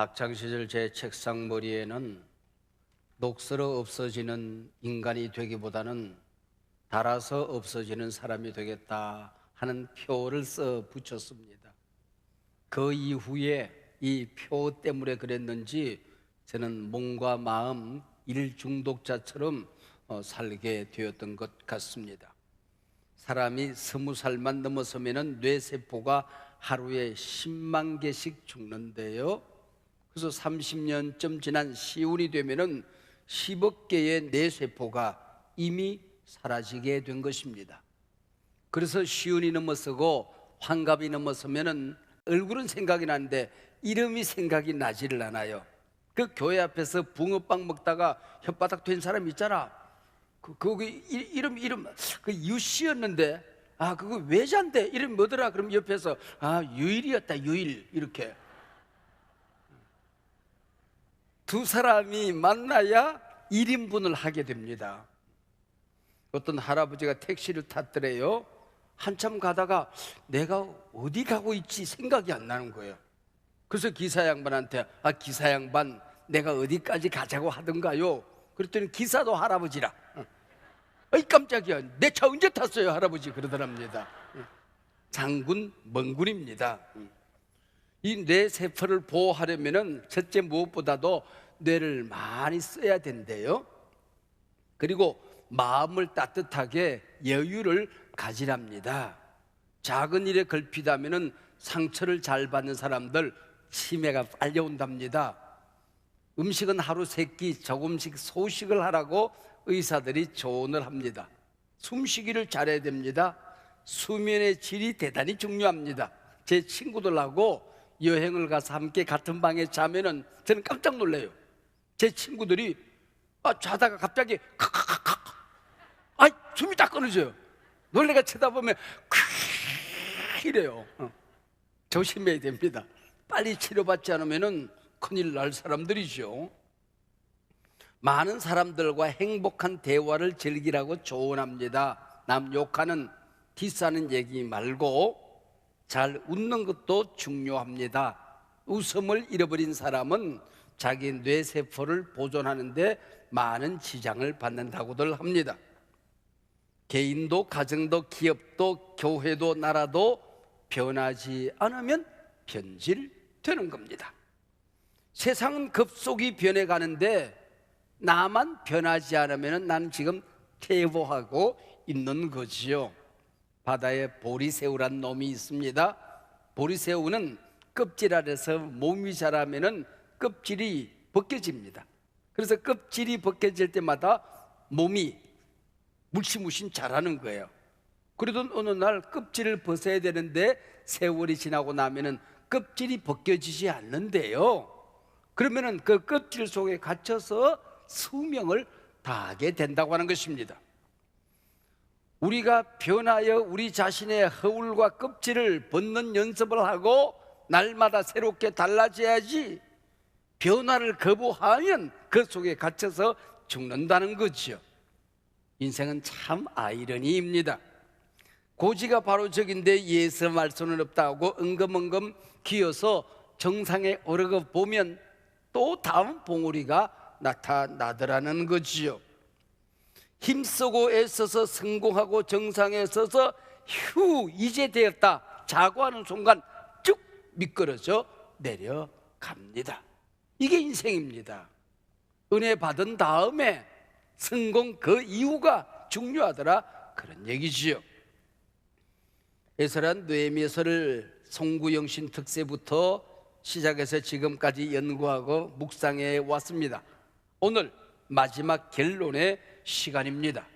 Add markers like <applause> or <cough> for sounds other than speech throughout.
학창 시절 제 책상 머리에는 녹슬어 없어지는 인간이 되기보다는 달아서 없어지는 사람이 되겠다 하는 표를 써 붙였습니다. 그 이후에 이 표 때문에 그랬는지 저는 몸과 마음 일 중독자처럼 어, 살게 되었던 것 같습니다. 사람이 스무 살만 넘어서면은 뇌세포가 하루에 10만 개씩 죽는데요. 그래서 30년쯤 지난 시운이 되면은 10억 개의 뇌세포가 이미 사라지게 된 것입니다. 그래서 시운이 넘어서고 환갑이 넘어서면은 얼굴은 생각이 나는데 이름이 생각이 나지를 않아요. 그 교회 앞에서 붕어빵 먹다가 혓바닥 된 사람 있잖아. 그 거기 이- 이름 이름 그 유씨였는데 아 그거 외자인데 이름 뭐더라? 그럼 옆에서 아 유일이었다 유일 이렇게 두 사람이 만나야 1인분을 하게 됩니다. 어떤 할아버지가 택시를 탔더래요. 한참 가다가 내가 어디 가고 있지 생각이 안 나는 거예요. 그래서 기사 양반한테 아 기사 양반 내가 어디까지 가자고 하던가요? 그랬더니 기사도 할아버지라. 응. 어이 깜짝이야. 내 차 언제 탔어요, 할아버지 그러더랍니다. 응. 장군 멍군입니다. 응. 이뇌 세포를 보호하려면은 첫째 무엇보다도 뇌를 많이 써야 된대요. 그리고 마음을 따뜻하게 여유를 가지랍니다. 작은 일에 걸피다면은 상처를 잘 받는 사람들 치매가 빨리 온답니다. 음식은 하루 세 끼 조금씩 소식을 하라고 의사들이 조언을 합니다. 숨쉬기를 잘해야 됩니다. 수면의 질이 대단히 중요합니다. 제 친구들하고 여행을 가서 함께 같은 방에 자면은 저는 깜짝 놀래요. 제 친구들이 아, 자다가 갑자기 칵칵칵칵 아 숨이 딱 끊어져요. 놀래가 쳐다보면 크 이래요. 어. 조심해야 됩니다. 빨리 치료받지 않으면은 큰일 날 사람들이죠. 많은 사람들과 행복한 대화를 즐기라고 조언합니다. 남 욕하는 디싸는 얘기 말고 잘 웃는 것도 중요합니다. 웃음을 잃어버린 사람은 자기 뇌세포를 보존하는데 많은 지장을 받는다고들 합니다. 개인도 가정도 기업도 교회도 나라도 변하지 않으면 변질되는 겁니다. 세상은 급속히 변해가는데 나만 변하지 않으면 나는 지금 퇴보하고 있는 거지요. 바다에 보리새우란 놈이 있습니다. 보리새우는 껍질 아래서 몸이 자라면은 껍질이 벗겨집니다. 그래서 껍질이 벗겨질 때마다 몸이 물씬물씬 자라는 거예요. 그러던 어느 날 껍질을 벗어야 되는데 세월이 지나고 나면은 껍질이 벗겨지지 않는데요. 그러면은 그 껍질 속에 갇혀서 수명을 다하게 된다고 하는 것입니다. 우리가 변하여 우리 자신의 허울과 껍질을 벗는 연습을 하고 날마다 새롭게 달라져야지 변화를 거부하면 그 속에 갇혀서 죽는다는 거죠. 인생은 참 아이러니입니다. 고지가 바로 적인데 예서 말 수는 없다고 은금은금 기어서 정상에 오르고 보면 또 다음 봉우리가 나타나더라는 거지요. 힘쓰고 애써서 성공하고 정상에 서서 휴 이제 되었다 자고 하는 순간 쭉 미끄러져 내려갑니다. 이게 인생입니다. 은혜 받은 다음에 성공 그 이유가 중요하더라 그런 얘기지요. 에서란 뇌미에서를 송구영신 특세부터 시작해서 지금까지 연구하고 묵상해 왔습니다. 오늘 마지막 결론의 시간입니다.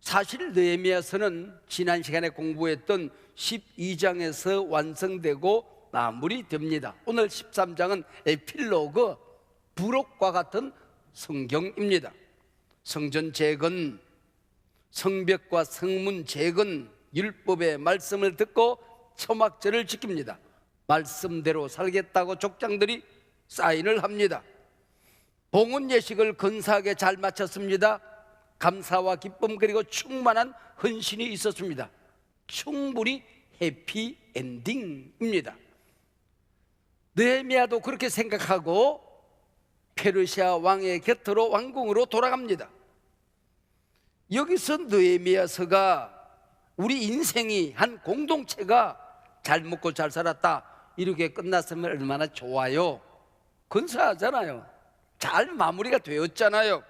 사실 느헤미야서는 지난 시간에 공부했던 12장에서 완성되고 마무리 됩니다. 오늘 13장은 에필로그 부록과 같은 성경입니다. 성전 재건, 성벽과 성문 재건, 율법의 말씀을 듣고 초막절을 지킵니다. 말씀대로 살겠다고 족장들이 사인을 합니다. 봉헌 예식을 근사하게 잘 마쳤습니다. 감사와 기쁨 그리고 충만한 헌신이 있었습니다. 충분히 해피 엔딩입니다. 느헤미야도 그렇게 생각하고 페르시아 왕의 곁으로 왕궁으로 돌아갑니다. 여기서 느헤미야서가 우리 인생이 한 공동체가 잘 먹고 잘 살았다 이렇게 끝났으면 얼마나 좋아요. 근사하잖아요. 잘 마무리가 되었잖아요.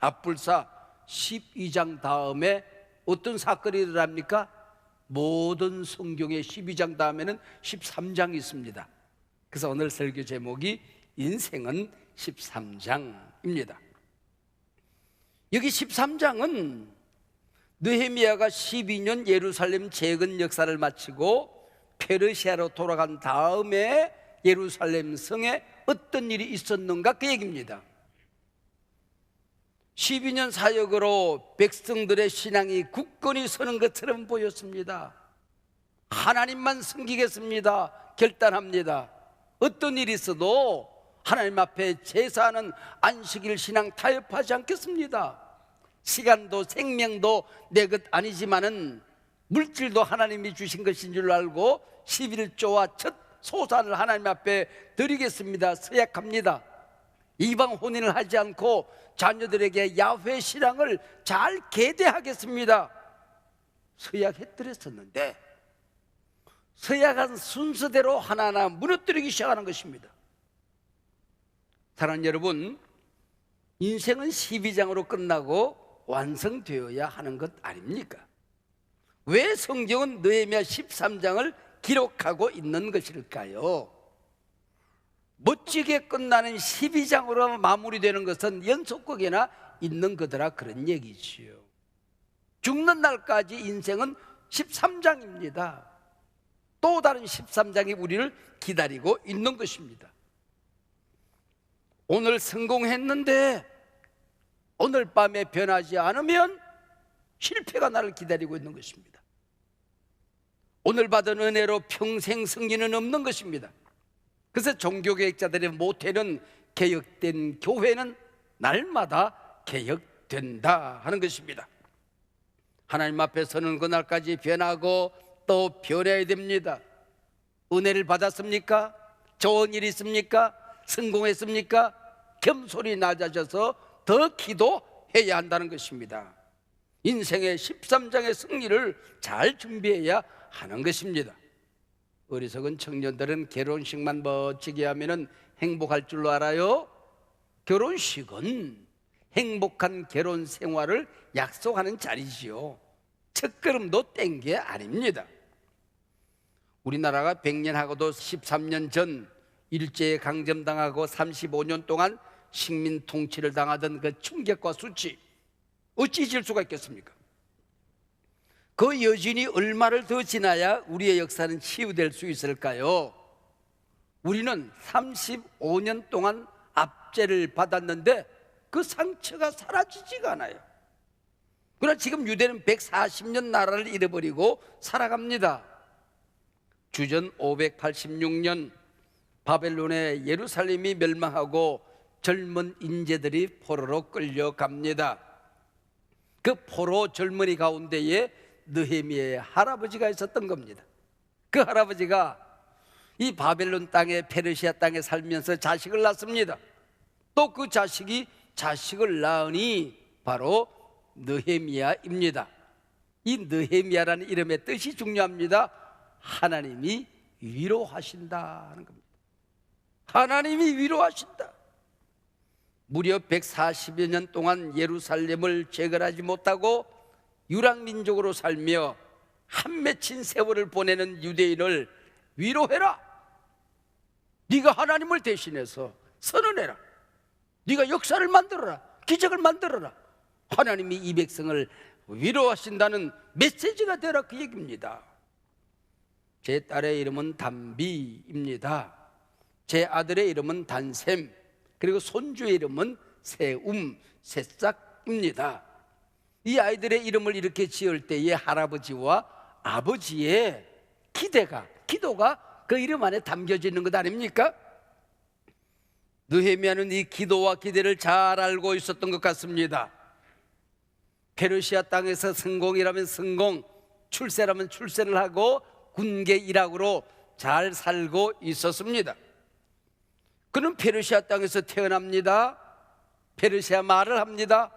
앞불사 12장 다음에 어떤 사건이 일어납니까? 모든 성경의 12장 다음에는 13장이 있습니다. 그래서 오늘 설교 제목이 인생은 13장입니다. 여기 13장은 느헤미야가 12년 예루살렘 재건 역사를 마치고 페르시아로 돌아간 다음에 예루살렘 성에 어떤 일이 있었는가 그 얘기입니다. 12년 사역으로 백성들의 신앙이 굳건히 서는 것처럼 보였습니다. 하나님만 섬기겠습니다. 결단합니다. 어떤 일이 있어도 하나님 앞에 제사하는 안식일 신앙 타협하지 않겠습니다. 시간도 생명도 내 것 아니지만은 물질도 하나님이 주신 것인 줄 알고 11조와 첫 소산을 하나님 앞에 드리겠습니다. 서약합니다. 이방 혼인을 하지 않고 자녀들에게 야훼 신앙을 잘 계대하겠습니다. 서약했더랬었는데 서약한 순서대로 하나하나 무너뜨리기 시작하는 것입니다. 사랑하는 여러분, 인생은 12장으로 끝나고 완성되어야 하는 것 아닙니까? 왜 성경은 느헤미야 13장을 기록하고 있는 것일까요? 멋지게 끝나는 12장으로 마무리되는 것은 연속극이나 있는 거더라 그런 얘기지요. 죽는 날까지 인생은 13장입니다. 또 다른 13장이 우리를 기다리고 있는 것입니다. 오늘 성공했는데 오늘 밤에 변하지 않으면 실패가 나를 기다리고 있는 것입니다. 오늘 받은 은혜로 평생 승리는 없는 것입니다. 그래서 종교개혁자들의 모태는 개혁된 교회는 날마다 개혁된다 하는 것입니다. 하나님 앞에 서는 그날까지 변하고 또 변해야 됩니다. 은혜를 받았습니까? 좋은 일 있습니까? 성공했습니까? 겸손히 낮아져서 더 기도해야 한다는 것입니다. 인생의 13장의 승리를 잘 준비해야 하는 것입니다. 어리석은 청년들은 결혼식만 멋지게 하면 행복할 줄로 알아요? 결혼식은 행복한 결혼 생활을 약속하는 자리지요. 첫걸음도 뗀 게 아닙니다. 우리나라가 100년하고도 13년 전 일제에 강점당하고 35년 동안 식민 통치를 당하던 그 충격과 수치 어찌 질 수가 있겠습니까? 그 여진이 얼마를 더 지나야 우리의 역사는 치유될 수 있을까요? 우리는 35년 동안 압제를 받았는데 그 상처가 사라지지가 않아요. 그러나 지금 유대는 140년 나라를 잃어버리고 살아갑니다. 주전 586년 바벨론의 예루살렘이 멸망하고 젊은 인재들이 포로로 끌려갑니다. 그 포로 젊은이 가운데에 느헤미의 할아버지가 있었던 겁니다. 그 할아버지가 이 바벨론 땅에 페르시아 땅에 살면서 자식을 낳습니다. 또 그 자식이 자식을 낳으니 바로 느헤미야입니다. 이 느헤미야라는 이름의 뜻이 중요합니다. 하나님이 위로하신다 하는 겁니다. 하나님이 위로하신다. 무려 140여 년 동안 예루살렘을 재건하지 못하고 유랑민족으로 살며 한 맺힌 세월을 보내는 유대인을 위로해라. 네가 하나님을 대신해서 선언해라. 네가 역사를 만들어라. 기적을 만들어라. 하나님이 이 백성을 위로하신다는 메시지가 되라 그 얘기입니다. 제 딸의 이름은 담비입니다. 제 아들의 이름은 단샘, 그리고 손주의 이름은 세움, 새싹입니다. 이 아이들의 이름을 이렇게 지을 때에 할아버지와 아버지의 기대가, 기도가 그 이름 안에 담겨져 는것 아닙니까? 느헤미야는 이 기도와 기대를 잘 알고 있었던 것 같습니다. 페르시아 땅에서 성공이라면 성공, 출세라면 출세를 하고 군계 일학으로 잘 살고 있었습니다. 그는 페르시아 땅에서 태어납니다. 페르시아 말을 합니다.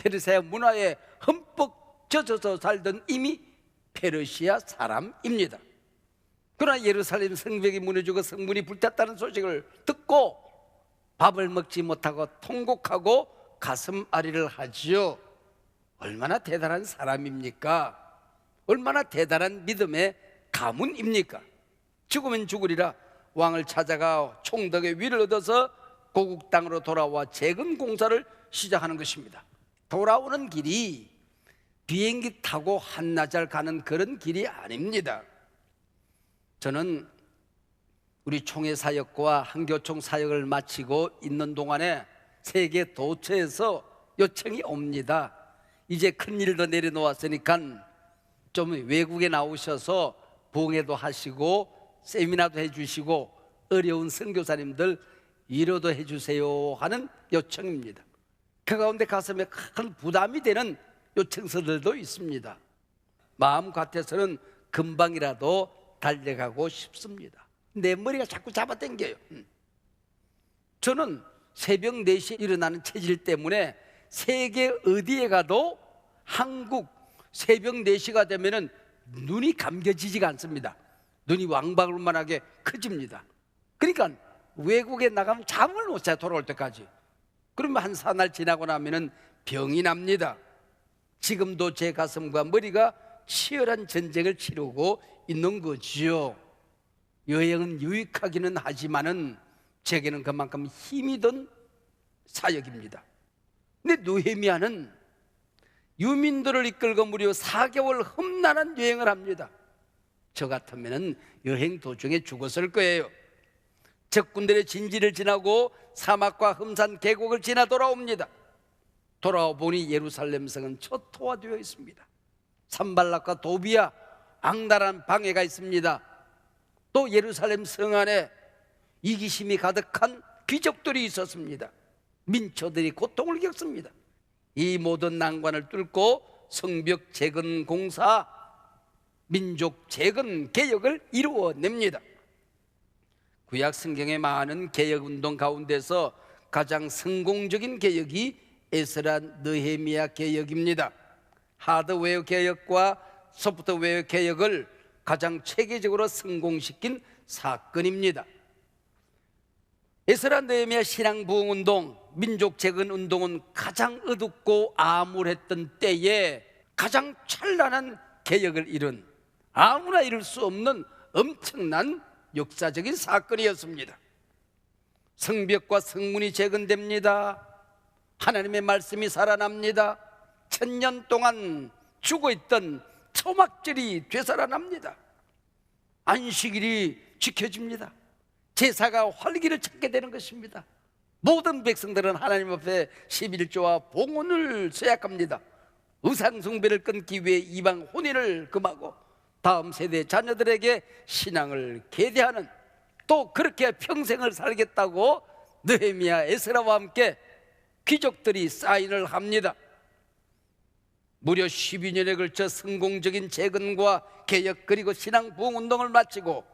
페르시아 문화에 흠뻑 젖어서 살던 이미 페르시아 사람입니다. 그러나 예루살렘 성벽이 무너지고 성문이 불탔다는 소식을 듣고 밥을 먹지 못하고 통곡하고 가슴 아리를 하지요. 얼마나 대단한 사람입니까? 얼마나 대단한 믿음의 가문입니까? 죽으면 죽으리라 왕을 찾아가 총덕의 위를 얻어서 고국 땅으로 돌아와 재건 공사를 시작하는 것입니다. 돌아오는 길이 비행기 타고 한나절 가는 그런 길이 아닙니다. 저는 우리 총회 사역과 한교총 사역을 마치고 있는 동안에 세계 도처에서 요청이 옵니다. 이제 큰 일도 내려놓았으니까 좀 외국에 나오셔서 봉해도 하시고 세미나도 해주시고 어려운 선교사님들 위로도 해주세요 하는 요청입니다. 그 가운데 가슴에 큰 부담이 되는 요청서들도 있습니다. 마음 같아서는 금방이라도 달려가고 싶습니다. 내 머리가 자꾸 잡아당겨요. 음. 저는 새벽 4시에 일어나는 체질 때문에 세계 어디에 가도 한국 새벽 4시가 되면은 눈이 감겨지지가 않습니다. 눈이 왕방울만하게 커집니다. 그러니까 외국에 나가면 잠을 못 자요. 돌아올 때까지. 그러면 한 사날 지나고 나면은 병이 납니다. 지금도 제 가슴과 머리가 치열한 전쟁을 치르고 있는 거지요. 여행은 유익하기는 하지만은 제게는 그만큼 힘이 든 사역입니다. 근데 느헤미야는 유민들을 이끌고 무려 4개월 험난한 여행을 합니다. 저 같으면은 여행 도중에 죽었을 거예요. 적군들의 진지를 지나고 사막과 흠산 계곡을 지나 돌아옵니다. 돌아와 보니 예루살렘 성은 초토화되어 있습니다. 산발락과 도비야 악랄한 방해가 있습니다. 또 예루살렘 성 안에 이기심이 가득한 귀족들이 있었습니다. 민초들이 고통을 겪습니다. 이 모든 난관을 뚫고 성벽 재건 공사, 민족 재건 개혁을 이루어냅니다. 구약 성경의 많은 개혁 운동 가운데서 가장 성공적인 개혁이 에스라 느헤미야 개혁입니다. 하드웨어 개혁과 소프트웨어 개혁을 가장 체계적으로 성공시킨 사건입니다. 에스라 느헤미야 신앙 부흥 운동, 민족 재건 운동은 가장 어둡고 암울했던 때에 가장 찬란한 개혁을 이룬 아무나 이룰 수 없는 엄청난 역사적인 사건이었습니다. 성벽과 성문이 재건됩니다. 하나님의 말씀이 살아납니다. 천년 동안 죽어 있던 초막절이 되살아납니다. 안식일이 지켜집니다. 제사가 활기를 찾게 되는 것입니다. 모든 백성들은 하나님 앞에 11조와 봉헌을 수약합니다. 의상숭배를 끊기 위해 이방 혼인을 금하고 다음 세대 자녀들에게 신앙을 계대하는 또 그렇게 평생을 살겠다고 느헤미야 에스라와 함께 귀족들이 사인을 합니다. 무려 12년에 걸쳐 성공적인 재건과 개혁 그리고 신앙 부흥 운동을 마치고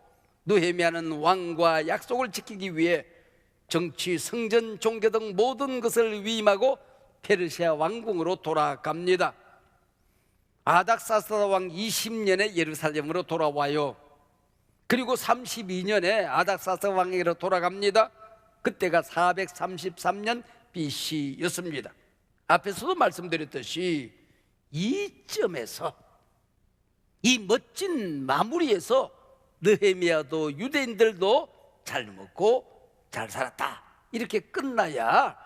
느헤미야는 왕과 약속을 지키기 위해 정치, 성전, 종교 등 모든 것을 위임하고 페르시아 왕궁으로 돌아갑니다. 아닥사스다 왕 20년에 예루살렘으로 돌아와요. 그리고 32년에 아닥사스 왕에게로 돌아갑니다. 그때가 433년 BC였습니다. 앞에서도 말씀드렸듯이 이점에서 이 멋진 마무리에서 느헤미야도 유대인들도 잘 먹고 잘 살았다 이렇게 끝나야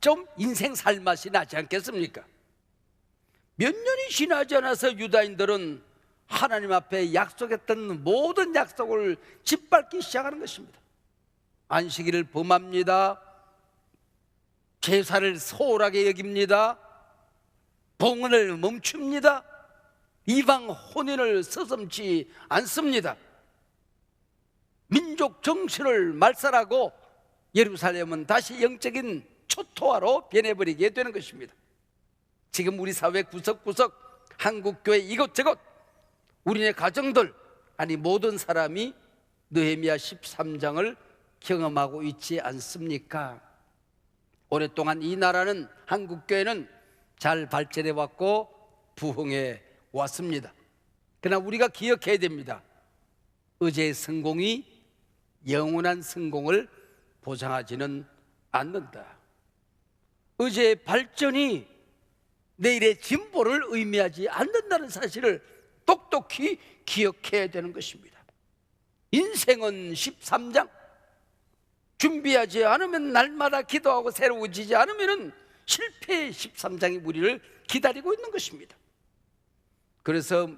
좀 인생 살맛이 나지 않겠습니까? 몇 년이 지나지 않아서 유다인들은 하나님 앞에 약속했던 모든 약속을 짓밟기 시작하는 것입니다. 안식일을 범합니다. 제사를 소홀하게 여깁니다. 봉헌을 멈춥니다. 이방 혼인을 서슴지 않습니다. 민족 정신을 말살하고 예루살렘은 다시 영적인 초토화로 변해버리게 되는 것입니다. 지금 우리 사회 구석구석 한국교회 이것저것 우리네 가정들 아니 모든 사람이 느헤미야 13장을 경험하고 있지 않습니까? 오랫동안 이 나라는 한국 교회는 잘 발전해 왔고 부흥해 왔습니다. 그러나 우리가 기억해야 됩니다. 의제의 성공이 영원한 성공을 보장하지는 않는다. 의제의 발전이 내일의 진보를 의미하지 않는다는 사실을 똑똑히 기억해야 되는 것입니다. 인생은 13장. 준비하지 않으면 날마다 기도하고 새로워지지 않으면 실패의 13장이 우리를 기다리고 있는 것입니다. 그래서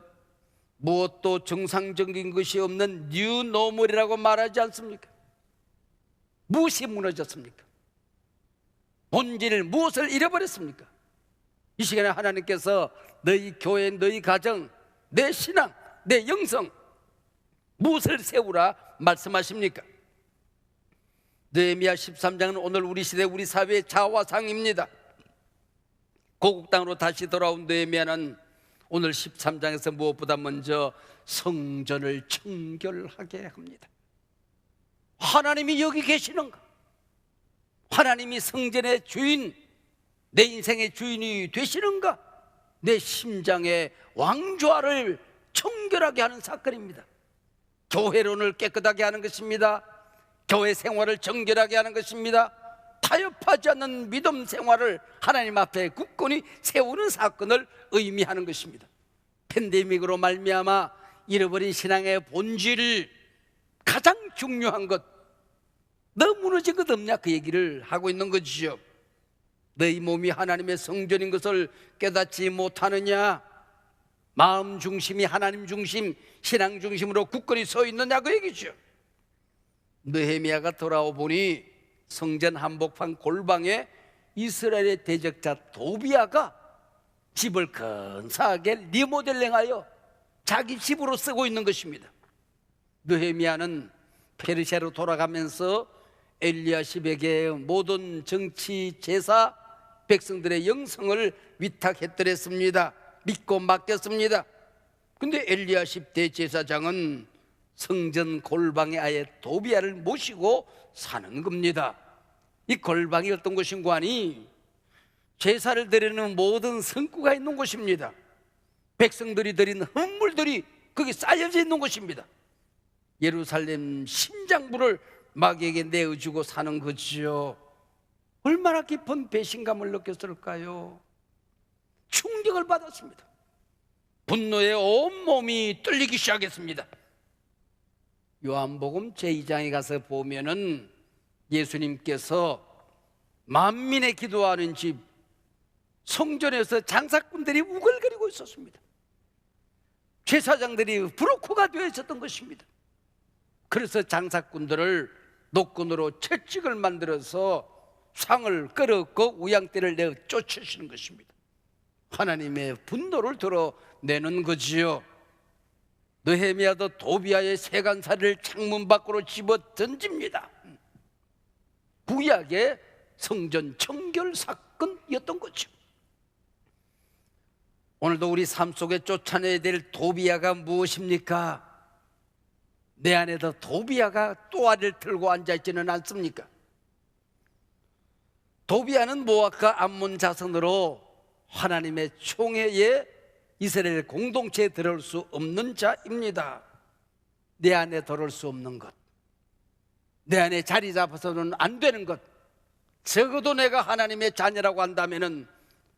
무엇도 정상적인 것이 없는 뉴노멀이라고 말하지 않습니까? 무엇이 무너졌습니까? 본질 무엇을 잃어버렸습니까? 이 시간에 하나님께서 너희 교회, 너희 가정, 내 신앙, 내 영성 무엇을 세우라 말씀하십니까? 느헤미야 13장은 오늘 우리 시대 우리 사회의 자화상입니다. 고국 땅으로 다시 돌아온 느헤미야는 오늘 13장에서 무엇보다 먼저 성전을 청결하게 합니다. 하나님이 여기 계시는가? 하나님이 성전의 주인, 내 인생의 주인이 되시는가? 내 심장의 왕좌를 청결하게 하는 사건입니다. 교회론을 깨끗하게 하는 것입니다. 교회 생활을 정결하게 하는 것입니다. 타협하지 않는 믿음 생활을 하나님 앞에 굳건히 세우는 사건을 의미하는 것입니다. 팬데믹으로 말미암아 잃어버린 신앙의 본질 가장 중요한 것, 너 무너진 것 없냐 그 얘기를 하고 있는 것이죠. 너희 몸이 하나님의 성전인 것을 깨닫지 못하느냐? 마음 중심이 하나님 중심, 신앙 중심으로 굳건히 서 있느냐 그 얘기죠. 느헤미야가 돌아오 보니 성전 한복판 골방에 이스라엘의 대적자 도비아가 집을 근사하게 리모델링하여 자기 집으로 쓰고 있는 것입니다. 느헤미야는 페르시아로 돌아가면서 엘리야십에게 모든 정치 제사 백성들의 영성을 위탁했더랬습니다. 믿고 맡겼습니다. 근데 엘리야십 대제사장은 성전 골방에 아예 도비아를 모시고 사는 겁니다. 이 골방이 어떤 곳인고 하니 제사를 드리는 모든 성구가 있는 곳입니다. 백성들이 드린 헌물들이 거기 쌓여져 있는 곳입니다. 예루살렘 심장부를 마귀에게 내어주고 사는 거지요. 얼마나 깊은 배신감을 느꼈을까요? 충격을 받았습니다. 분노에 온몸이 떨리기 시작했습니다. 요한복음 제2장에 가서 보면은 예수님께서 만민의 기도하는 집 성전에서 장사꾼들이 우글거리고 있었습니다. 제사장들이 브로커가 되어 있었던 것입니다. 그래서 장사꾼들을 노건으로 채찍을 만들어서 상을 끌었고 우양떼를 내어 쫓으시는 것입니다. 하나님의 분노를 드러내는 거지요. 느헤미야도 도비아의 세간살을 창문 밖으로 집어 던집니다. 구약의 성전 청결 사건이었던 거죠. 오늘도 우리 삶 속에 쫓아내야 될 도비아가 무엇입니까? 내 안에도 도비아가 또아를 들고 앉아 있지는 않습니까? 도비아는 모압과 암몬 자손으로 하나님의 총회에 이스라엘 공동체에 들어올 수 없는 자입니다. 내 안에 들어올 수 없는 것, 내 안에 자리 잡아서는 안 되는 것, 적어도 내가 하나님의 자녀라고 한다면은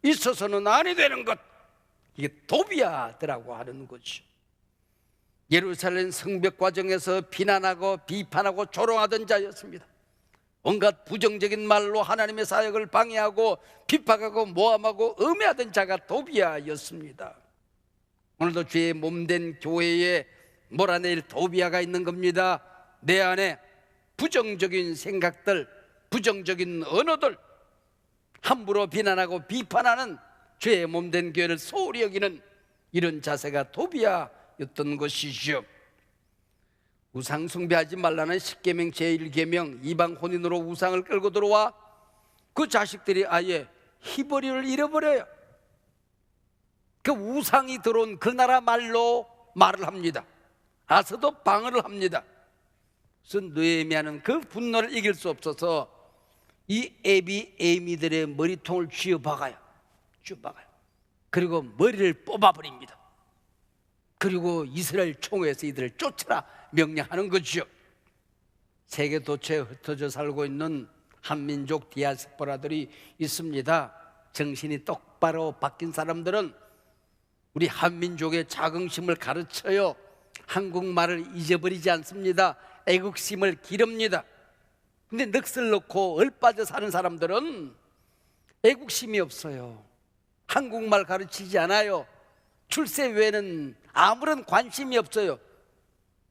있어서는 아니 되는 것, 이게 도비아들라고 하는 거죠. 예루살렘 성벽 과정에서 비난하고 비판하고 조롱하던 자였습니다. 온갖 부정적인 말로 하나님의 사역을 방해하고 비판하고 모함하고 음해하던 자가 도비아였습니다. 오늘도 주의 몸된 교회에 몰아낼 도비아가 있는 겁니다. 내 안에 부정적인 생각들, 부정적인 언어들, 함부로 비난하고 비판하는 죄의 몸된 교회를 소홀히 여기는 이런 자세가 도비아였던 것이죠. 우상 숭배하지 말라는 십계명 제1계명 이방 혼인으로 우상을 끌고 들어와 그 자식들이 아예 희버리를 잃어버려요. 그 우상이 들어온 그 나라 말로 말을 합니다. 아서도 방어를 합니다. 그래서 느헤미야는 그 분노를 이길 수 없어서 이 에비 에미들의 머리통을 쥐어 박아요. 쥐어 박아요. 그리고 머리를 뽑아버립니다. 그리고 이스라엘 총회에서 이들을 쫓아라 명령하는 거죠. 세계 도처에 흩어져 살고 있는 한민족 디아스포라들이 있습니다. 정신이 똑바로 바뀐 사람들은 우리 한민족의 자긍심을 가르쳐요. 한국말을 잊어버리지 않습니다. 애국심을 기릅니다. 근데 넋을 넣고 얼빠져 사는 사람들은 애국심이 없어요. 한국말 가르치지 않아요. 출세 외에는 아무런 관심이 없어요.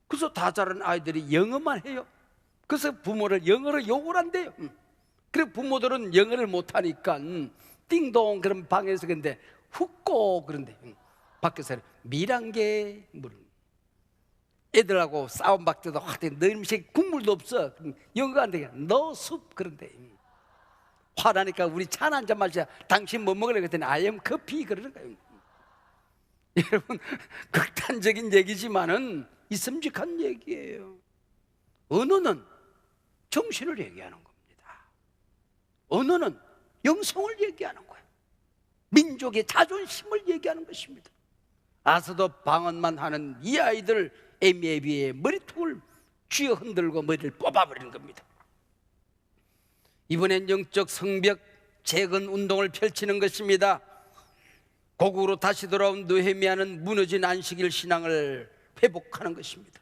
그래서 다 자란 아이들이 영어만 해요. 그래서 부모를 영어로 욕을 한대요. 음. 그래 부모들은 영어를 못하니까 음, 띵동 그런 방에서 근데 훅고 그런데 음, 밖에서 미란게 물은 애들하고 싸움 박때도 확대 너 음식 국물도 없어 영어가 안 되게 너숲 그런데 음. 화나니까 우리 차한잔 마시자 당신 뭐 먹으려 그랬더니 am 커피 그러는 거예요 <laughs> 여러분 극단적인 얘기지만은 있음직한 얘기예요. 언어는 정신을 얘기하는 겁니다. 언어는 영성을 얘기하는 거예요. 민족의 자존심을 얘기하는 것입니다. 아서도 방언만 하는 이 아이들 에미에비의 머리통을 쥐어 흔들고 머리를 뽑아버리는 겁니다. 이번엔 영적 성벽 재건 운동을 펼치는 것입니다. 고국으로 다시 돌아온 느헤미야는 무너진 안식일 신앙을 회복하는 것입니다.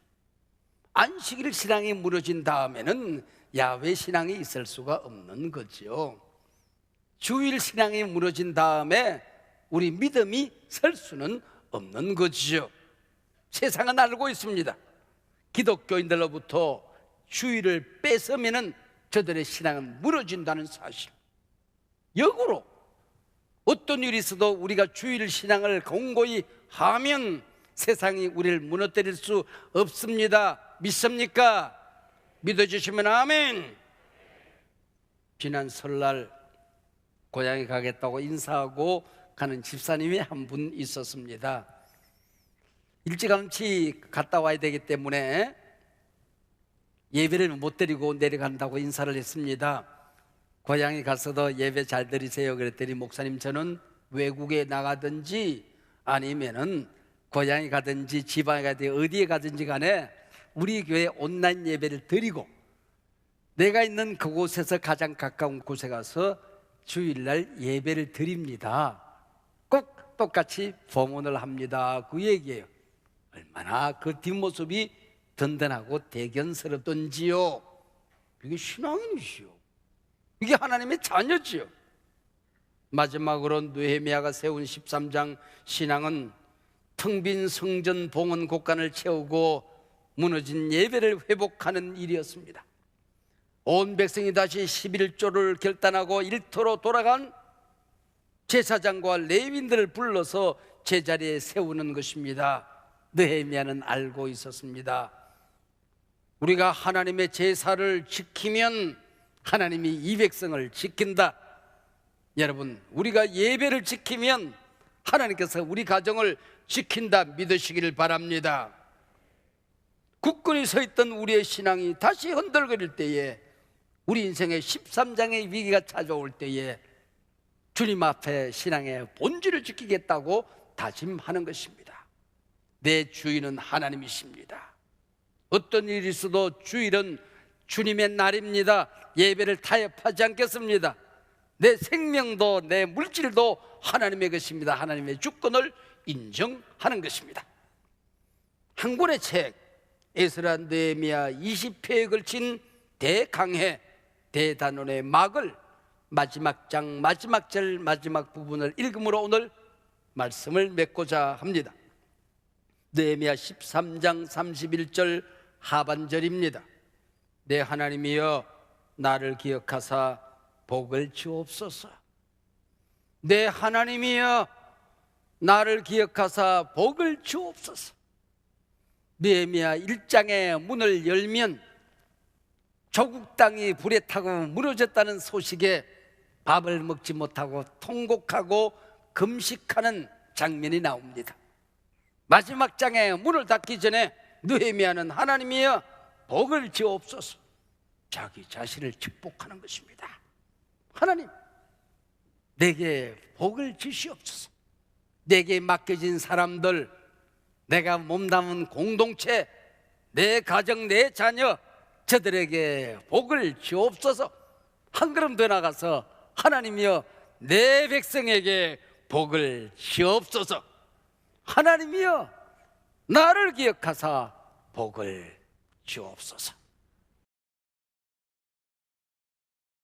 안식일 신앙이 무너진 다음에는 야외 신앙이 있을 수가 없는 거죠. 주일 신앙이 무너진 다음에 우리 믿음이 설 수는 없는 거죠. 세상은 알고 있습니다. 기독교인들로부터 주일을 뺏으면은 저들의 신앙은 무너진다는 사실. 역으로 어떤 일이 있어도 우리가 주일 신앙을 공고히 하면 세상이 우리를 무너뜨릴 수 없습니다. 믿습니까? 믿어주시면 아멘. 지난 설날 고향에 가겠다고 인사하고 가는 집사님이 한 분 있었습니다. 일찌감치 갔다 와야 되기 때문에 예배를 못 드리고 내려간다고 인사를 했습니다. 고향에 가서도 예배 잘 드리세요. 그랬더니 목사님 저는 외국에 나가든지 아니면은 고향에 가든지 지방에 가든지 어디에 가든지 간에 우리 교회 온라인 예배를 드리고 내가 있는 그곳에서 가장 가까운 곳에 가서 주일날 예배를 드립니다. 꼭 똑같이 봉헌을 합니다. 그 얘기예요. 얼마나 그 뒷모습이 든든하고 대견스럽던지요. 이게 신앙인이시요. 이게 하나님의 자녀지요. 마지막으로 느헤미야가 세운 13장 신앙은 텅빈 성전 봉헌 곳간을 채우고 무너진 예배를 회복하는 일이었습니다. 온 백성이 다시 11조를 결단하고 일터로 돌아간 제사장과 레윈들을 불러서 제자리에 세우는 것입니다. 느헤미야는 알고 있었습니다. 우리가 하나님의 제사를 지키면 하나님이 이 백성을 지킨다. 여러분, 우리가 예배를 지키면 하나님께서 우리 가정을 지킨다 믿으시기를 바랍니다. 굳건히 서 있던 우리의 신앙이 다시 흔들거릴 때에 우리 인생의 13장의 위기가 찾아올 때에 주님 앞에 신앙의 본질을 지키겠다고 다짐하는 것입니다. 내 주인은 하나님이십니다. 어떤 일이 있어도 주일은 주님의 날입니다. 예배를 타협하지 않겠습니다. 내 생명도 내 물질도 하나님의 것입니다. 하나님의 주권을 인정하는 것입니다. 한 권의 책 에스라 느헤미야 20회에 걸친 대강해 대단원의 막을 마지막 장 마지막 절 마지막 부분을 읽음으로 오늘 말씀을 맺고자 합니다. 느헤미야 13장 31절 하반절입니다. 내 하나님이여 나를 기억하사 복을 주옵소서. 내 하나님이여 나를 기억하사 복을 주옵소서. 느헤미야 1장의 문을 열면 조국 땅이 불에 타고 무너졌다는 소식에 밥을 먹지 못하고 통곡하고 금식하는 장면이 나옵니다. 마지막 장에 문을 닫기 전에 느헤미야는 하나님이여 복을 지옵소서. 자기 자신을 축복하는 것입니다. 하나님, 내게 복을 주시옵소서. 내게 맡겨진 사람들, 내가 몸담은 공동체, 내 가정, 내 자녀, 저들에게 복을 주옵소서. 한 걸음 더 나가서 하나님이여 내 백성에게 복을 주옵소서. 하나님이여 나를 기억하사 복을 주옵소서.